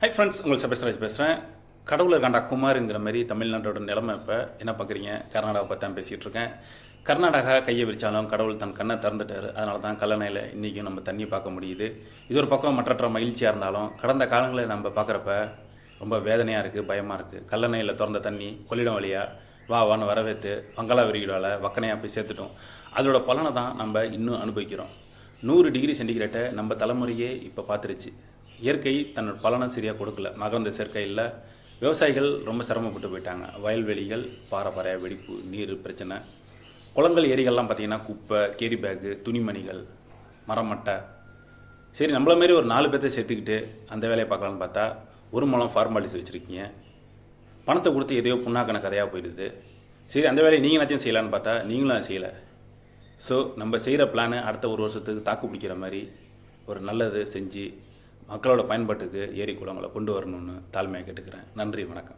Hi friends உங்கள் சபஸ்ராஜ் பேசுகிறேன் கடவுளை கண்டா குமாருங்கிற மாதிரி தமிழ்நாட்டோட நிலைமை இப்போ என்ன பார்க்குறீங்க கர்நாடகாவை பற்றி தான் பேசிகிட்டு இருக்கேன். கர்நாடகா கையை விரிச்சாலும் கடவுள் தன் கண்ணை திறந்துட்டார். அதனால தான் கல்லணையில் இன்றைக்கும் நம்ம தண்ணி பார்க்க முடியுது. இது ஒரு பக்கம் மற்றற்ற மகிழ்ச்சியாக இருந்தாலும் கடந்த காலங்களில் நம்ம பார்க்குறப்ப ரொம்ப வேதனையாக இருக்குது பயமாக இருக்குது கல்லணையில் திறந்த தண்ணி கொள்ளிடம் வழியாக வா வான்னு வரவேற்று வங்காள விரிகுடாவில் வக்கனையாக போய் சேர்த்துட்டோம். அதோட பலனை தான் நம்ம இன்னும் அனுபவிக்கிறோம். நூறு டிகிரி சென்டிகிரேட்டை நம்ம தலைமுறையே இப்போ பார்த்துருச்சு. இயற்கை தன்னோட பலனை சரியாக கொடுக்கல. மகரந்த சேர்க்கையில் விவசாயிகள் ரொம்ப சிரமப்பட்டு போயிட்டாங்க. வயல்வெளிகள் பாறை வெடிப்பு நீர் பிரச்சனை. குளங்கள் ஏரிகள்லாம் பார்த்தீங்கன்னா குப்பை கேரி பேக்கு துணிமணிகள் மரமட்டை சரி நம்மள மாரி ஒரு நாலு பேர்த்தை சேர்த்துக்கிட்டு அந்த வேலையை பார்க்கலான்னு பார்த்தா ஒரு மூலம் ஃபார்மாலிட்டிஸ் வச்சுருக்கீங்க. பணத்தை கொடுத்து எதையோ புண்ணாக்கான கதையாக போயிடுது. சரி அந்த வேலையை நீங்களாச்சும் செய்யலான்னு பார்த்தா நீங்களும் செய்யலை. ஸோ நம்ம செய்கிற பிளானு அடுத்த ஒரு வருஷத்துக்கு தாக்கு பிடிக்கிற மாதிரி ஒரு நல்லது செஞ்சு மக்களோட பயன்பாட்டுக்கு ஏரி குளங்களை கொண்டு வரணும்னு தாழ்மையாக கேட்டுக்கிறேன். நன்றி வணக்கம்.